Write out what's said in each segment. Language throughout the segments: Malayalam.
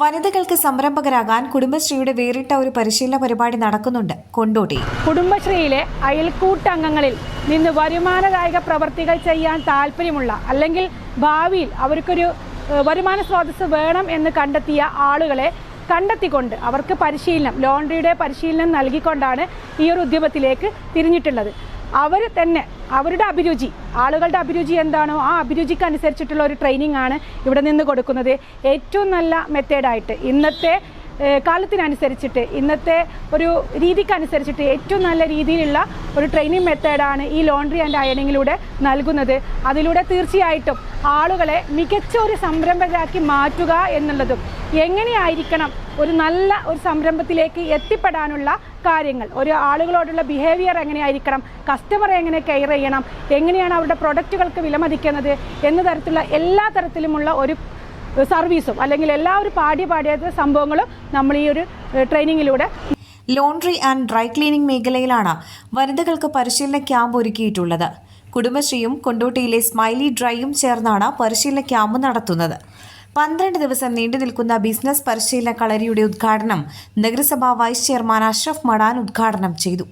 വനിതകൾക്ക് സംരംഭകരാകാൻ കുടുംബശ്രീയുടെ വേറിട്ട ഒരു പരിശീലന പരിപാടി നടക്കുന്നുണ്ട്. കൊണ്ടോട്ടി. കുടുംബശ്രീയിലെ അയൽക്കൂട്ടംഗങ്ങളിൽ നിന്ന് വരുമാനദായക പ്രവർത്തികൾ ചെയ്യാൻ താല്പര്യമുള്ള അല്ലെങ്കിൽ ഭാവിയിൽ അവർക്കൊരു വരുമാന സ്രോതസ് വേണം എന്ന് കണ്ടെത്തിയ ആളുകളെ കണ്ടെത്തിക്കൊണ്ട് അവർക്ക് പരിശീലനം ലോണ്ടറിയുടെ പരിശീലനം നൽകിക്കൊണ്ടാണ് ഈ ഒരു ഉദ്യമത്തിലേക്ക് തിരിഞ്ഞിട്ടുള്ളത്. അവർ തന്നെ അവരുടെ അഭിരുചി ആളുകളുടെ അഭിരുചി എന്താണോ ആ അഭിരുചിക്ക് അനുസരിച്ചിട്ടുള്ള ഒരു ട്രെയിനിങ് ആണ് ഇവിടെ നിന്ന് കൊടുക്കുന്നത്. ഏറ്റവും നല്ല മെത്തേഡായിട്ട് ഇന്നത്തെ കാലത്തിനനുസരിച്ചിട്ട് ഇന്നത്തെ ഒരു രീതിക്കനുസരിച്ചിട്ട് ഏറ്റവും നല്ല രീതിയിലുള്ള ഒരു ട്രെയിനിങ് മെത്തേഡാണ് ഈ ലോണ്ടറി ആൻഡ് അയണിങ്ങിലൂടെ നൽകുന്നത്. അതിലൂടെ തീർച്ചയായിട്ടും ആളുകളെ മികച്ച ഒരു സംരംഭകരാക്കി മാറ്റുക എന്നുള്ളതും എങ്ങനെയായിരിക്കണം ഒരു നല്ല ഒരു സംരംഭത്തിലേക്ക് എത്തിപ്പെടാനുള്ള കാര്യങ്ങൾ. ഒരു ആളുകളോടുള്ള ബിഹേവിയർ എങ്ങനെയായിരിക്കണം? കസ്റ്റമറെ എങ്ങനെ കെയർ ചെയ്യണം? എങ്ങനെയാണ് അവരുടെ പ്രൊഡക്റ്റുകൾക്ക് വിലമതിക്കുന്നത്? എന്ന തരത്തിലുള്ള എല്ലാ തരത്തിലുമുള്ള ഒരു സർവീസും അല്ലെങ്കിൽ എല്ലാ ഒരു പാഠ്യ പാഠ്യേതര സംഭവങ്ങളും നമ്മൾ ഈ ഒരു ട്രെയിനിങ്ങിലൂടെ ലോണ്ടറി ആൻഡ് ഡ്രൈ ക്ലീനിംഗ് മേഖലയിലാണ് വനിതകൾക്ക് പരിശീലന ക്യാമ്പ് ഒരുക്കിയിട്ടുള്ളത്. കുടുംബശ്രീയും കൊണ്ടോട്ടിയിലെ സ്മൈലി ഡ്രൈയും ചേർന്നാണ് പരിശീലന ക്യാമ്പ് നടത്തുന്നത്. പന്ത്രണ്ട് ദിവസം നീണ്ടു നിൽക്കുന്ന ബിസിനസ് പരിശീലന കളരിയുടെ ഉദ്ഘാടനം നഗരസഭാ വൈസ് ചെയർമാൻ അഷ്റഫ് മടാൻ ഉദ്ഘാടനം ചെയ്തു.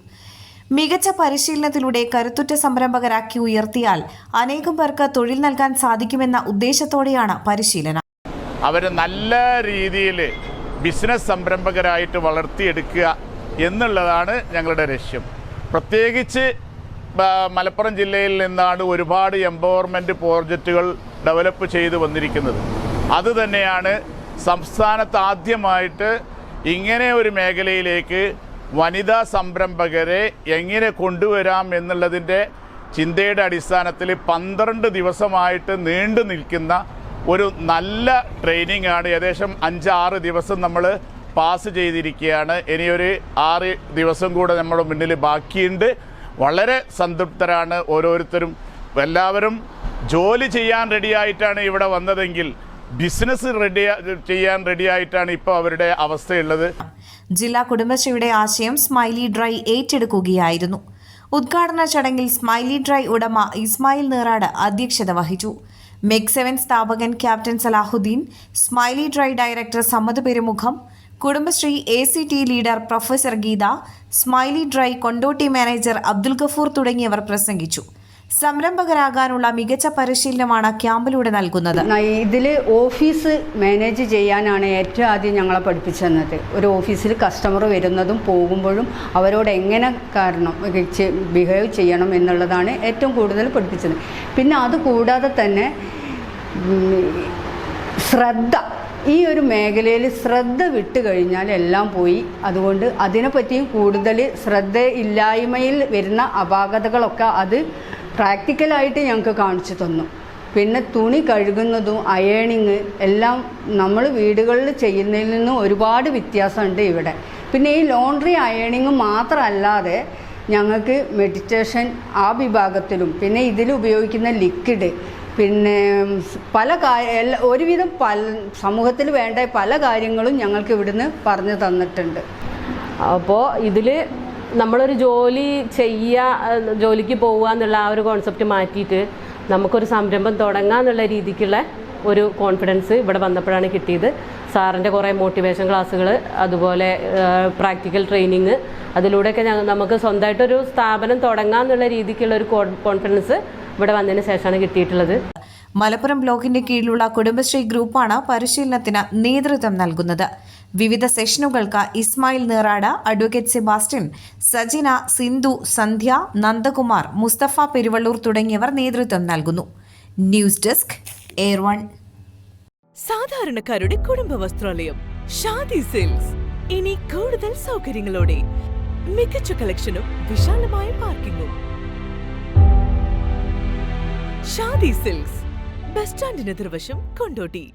മികച്ച പരിശീലനത്തിലൂടെ കരുത്തുറ്റ സംരംഭകരാക്കി ഉയർത്തിയാൽ അനേകം പേർക്ക് തൊഴിൽ നൽകാൻ സാധിക്കുമെന്ന ഉദ്ദേശത്തോടെയാണ് പരിശീലനം. അവർ നല്ല രീതിയിൽ ബിസിനസ് സംരംഭകരായിട്ട് വളർത്തിയെടുക്കുക എന്നുള്ളതാണ് ഞങ്ങളുടെ ലക്ഷ്യം. പ്രത്യേകിച്ച് മലപ്പുറം ജില്ലയിൽ നിന്നാണ് ഒരുപാട് എംപവർമെന്റ് പ്രോജക്റ്റുകൾ ഡെവലപ്പ് ചെയ്തു വന്നിരിക്കുന്നത്. അതുതന്നെയാണ് സംസ്ഥാനത്ത് ആദ്യമായിട്ട് ഇങ്ങനെ ഒരു മേഖലയിലേക്ക് വനിതാ സംരംഭകരെ എങ്ങനെ കൊണ്ടുവരാം എന്നുള്ളതിന്റെ ചിന്തയുടെ അടിസ്ഥാനത്തിൽ പന്ത്രണ്ട് ദിവസമായിട്ട് നീണ്ടു നിൽക്കുന്ന ഒരു നല്ല ട്രെയിനിങ് ആണ് ഏകദേശം അഞ്ചാറ് ദിവസം നമ്മൾ പാസ് ചെയ്തിരിക്കുകയാണ്. ഇനിയൊരു ആറ് ദിവസം കൂടെ നമ്മുടെ മുന്നിൽ ബാക്കിയുണ്ട്. വളരെ സംതൃപ്തരാണ് ഓരോരുത്തരും. എല്ലാവരും ജോലി ചെയ്യാൻ റെഡിയായിട്ടാണ് ഇവിടെ വന്നതെങ്കിൽ ബിസിനസ് റെഡി ചെയ്യാൻ റെഡിയായിട്ടാണ് ഇപ്പോൾ അവരുടെ അവസ്ഥയുള്ളത്. ജില്ലാ കുടുംബശ്രീയുടെ ആശയം സ്മൈലി ഡ്രൈ ഏറ്റെടുക്കുകയായിരുന്നു. ഉദ്ഘാടന ചടങ്ങിൽ സ്മൈലി ഡ്രൈ ഉടമ ഇസ്മായിൽ നീറാട് അധ്യക്ഷത വഹിച്ചു. മെക് സെവൻ സ്ഥാപകൻ captain Salahuddin smiley dry director സമ്മത് Perumukham Kudumbashree A C T leader professor Geetha smiley dry Kondotty manager Abdul Gafoor തുടങ്ങിയവർ പ്രസംഗിച്ചു. സംരംഭകരാകാനുള്ള മികച്ച പരിശീലനമാണ് ക്യാമ്പിലൂടെ നൽകുന്നത്. ഇതിൽ ഓഫീസ് മാനേജ് ചെയ്യാനാണ് ഏറ്റവും ആദ്യം ഞങ്ങളെ പഠിപ്പിച്ചത് ഒരു ഓഫീസിൽ കസ്റ്റമർ വരുന്നതും പോകുമ്പോഴും അവരോട് എങ്ങനെ കാരണം ബിഹേവ് ചെയ്യണം എന്നുള്ളതാണ് ഏറ്റവും കൂടുതൽ പഠിപ്പിച്ചത്. പിന്നെ അതുകൂടാതെ തന്നെ ശ്രദ്ധ ഈ ഒരു മേഖലയിൽ ശ്രദ്ധ വിട്ടു കഴിഞ്ഞാൽ എല്ലാം പോയി. അതുകൊണ്ട് അതിനെപ്പറ്റിയും കൂടുതൽ ശ്രദ്ധയില്ലായ്മയിൽ വരുന്ന അപാകതകളൊക്കെ അത് പ്രാക്ടിക്കലായിട്ട് ഞങ്ങൾക്ക് കാണിച്ചു തന്നു. പിന്നെ തുണി കഴുകുന്നതും അയേണിങ് എല്ലാം നമ്മൾ വീടുകളിൽ ചെയ്യുന്നതിൽ നിന്നും ഒരുപാട് വ്യത്യാസമുണ്ട് ഇവിടെ. പിന്നെ ഈ ലോണ്ട്രി അയേണിങ് മാത്രമല്ലാതെ ഞങ്ങൾക്ക് മെഡിറ്റേഷൻ ആ വിഭാഗത്തിലും പിന്നെ ഇതിൽ ഉപയോഗിക്കുന്ന ലിക്വിഡ് പിന്നെ പല കാര്യ ഒരുവിധം പല സമൂഹത്തിൽ വേണ്ട പല കാര്യങ്ങളും ഞങ്ങൾക്ക് ഇവിടുന്ന് പറഞ്ഞു തന്നിട്ടുണ്ട്. അപ്പോൾ ഇതിൽ നമ്മളൊരു ജോലി ചെയ്യുക ജോലിക്ക് പോവുക എന്നുള്ള ആ ഒരു കോൺസെപ്റ്റ് മാറ്റിയിട്ട് നമുക്കൊരു സംരംഭം തുടങ്ങാന്നുള്ള രീതിക്കുള്ള ഒരു കോൺഫിഡൻസ് ഇവിടെ വന്നപ്പോഴാണ് കിട്ടിയത്. സാറിന്റെ കുറേ മോട്ടിവേഷൻ ക്ലാസ്സുകൾ അതുപോലെ പ്രാക്ടിക്കൽ ട്രെയിനിങ് അതിലൂടെയൊക്കെ ഞങ്ങൾ നമുക്ക് സ്വന്തമായിട്ടൊരു സ്ഥാപനം തുടങ്ങാം എന്നുള്ള രീതിക്കുള്ള ഒരു കോൺഫിഡൻസ് ഇവിടെ വന്നതിന് ശേഷമാണ് കിട്ടിയിട്ടുള്ളത്. മലപ്പുറം ബ്ലോക്കിന്റെ കീഴിലുള്ള കുടുംബശ്രീ ഗ്രൂപ്പാണ് പരിശീലനത്തിന് നേതൃത്വം നൽകുന്നത്. വിവിധ സെഷനുകൾക്ക് ഇസ്മായിൽ നീറാട് അഡ്വക്കേറ്റ് സെബാസ്റ്റ്യൻ സജിന സിന്ധു സന്ധ്യ നന്ദകുമാർ മുസ്തഫ പെരുവള്ളൂർ തുടങ്ങിയവർ നേതൃത്വം നൽകുന്നു. ന്യൂസ് ഡെസ്ക് എയർ വൺ സാധാരണക്കാരുടെ കുടുംബ വസ്ത്രാലയം ഷാദി സെയിൽസ് ഇനി കൂടുതൽ സൗകര്യങ്ങളോടെ മികച്ച കളക്ഷനും വിശാലമായ പാർക്കിങ്ങും. ഷാദി സിൽക്സ് ബസ് സ്റ്റാൻഡിന് എതിർവശം കൊണ്ടോട്ടി.